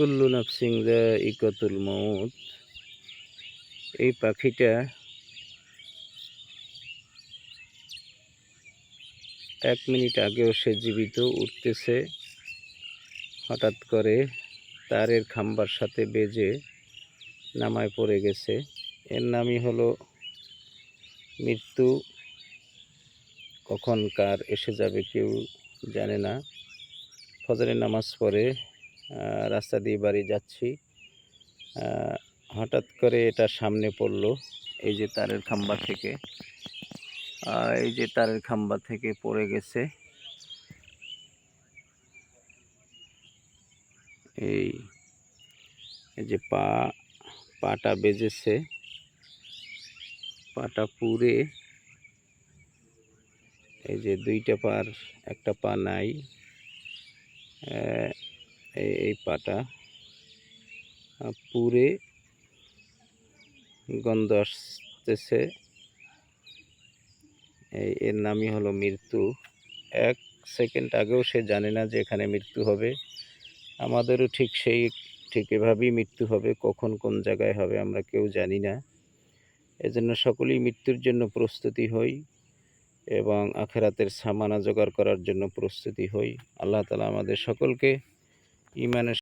কুল্লু নাফসিং ইকতুল মৌত এই পাখিটা এক মিনিট আগেও সে জীবিত উঠতেছে। হঠাৎ করে তারের খাম্বার সাথে বেজে নামায় পড়ে গেছে। এর নামই হলো মৃত্যু। কখন কার এসে যাবে কেউ জানে না। ফজরের নামাজ পড়ে রাস্তা দিয়ে বাড়ি যাচ্ছি। হঠাৎ করে এটা সামনে পড়ল, এই যে তারের খাম্বা থেকে। এই যে তারের খাম্বা থেকে পড়ে গেছে। এই যে পা, পাটা বেজেছে। পাটা পুড়ে এই যে দুইটা পার, একটা পা নাই। এই এই পাটা। পুরে গন্ধ আসতেছে। এর নামই হলো মৃত্যু। এক সেকেন্ড আগেও সে জানে না যে এখানে মৃত্যু হবে। আমাদেরও ঠিক সেই, ঠিক এভাবেই মৃত্যু হবে। কখন কোন জায়গায় হবে আমরা কেউ জানি না। এজন্য সকলেই মৃত্যুর জন্য প্রস্তুতি হই এবং আখেরাতের সামানা জোগাড় করার জন্য প্রস্তুতি হই। আল্লাহ তালা আমাদের সকলকে ইমানের